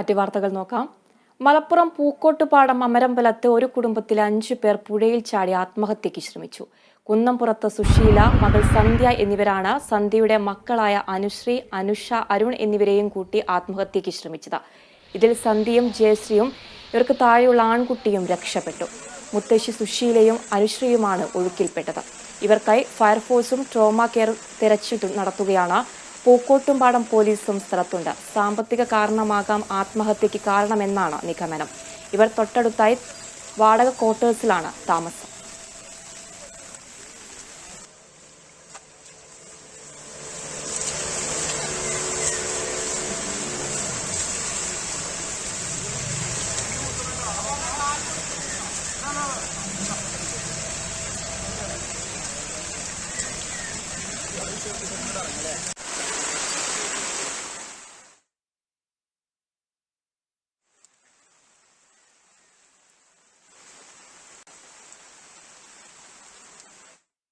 മറ്റു വാർത്തകൾ നോക്കാം. മലപ്പുറം പൂക്കോട്ടുപാടം അമരമ്പലത്ത് ഒരു കുടുംബത്തിലെ അഞ്ചു പേർ പുഴയിൽ ചാടി ആത്മഹത്യയ്ക്ക് ശ്രമിച്ചു. കുന്നംപുറത്ത് സുശീല മകൾ സന്ധ്യ എന്നിവരാണ് സന്ധ്യയുടെ മക്കളായ അനുശ്രീ അനുഷ അരുൺ എന്നിവരെയും കൂട്ടി ആത്മഹത്യയ്ക്ക് ശ്രമിച്ചത്. ഇതിൽ സന്ധ്യയും ജയശ്രീയും ഇവർക്ക് താഴെയുള്ള ആൺകുട്ടിയും രക്ഷപ്പെട്ടു. മുത്തശ്ശി സുശീലയും അനുശ്രീയുമാണ് ഒഴുക്കിൽപ്പെട്ടത്. ഇവർക്കായി ഫയർഫോഴ്സും ട്രോമ കെയർ തെരച്ചിൽ നടത്തുകയാണ് പൂക്കോട്ടുംപാടം പോലീസും സ്ഥലത്തുണ്ട്. സാമ്പത്തിക കാരണമാകാം ആത്മഹത്യക്ക് കാരണമെന്നാണ് നിഗമനം. ഇവർ തൊട്ടടുത്തായി വാടക ക്വാർട്ടേഴ്സിലാണ് താമസം.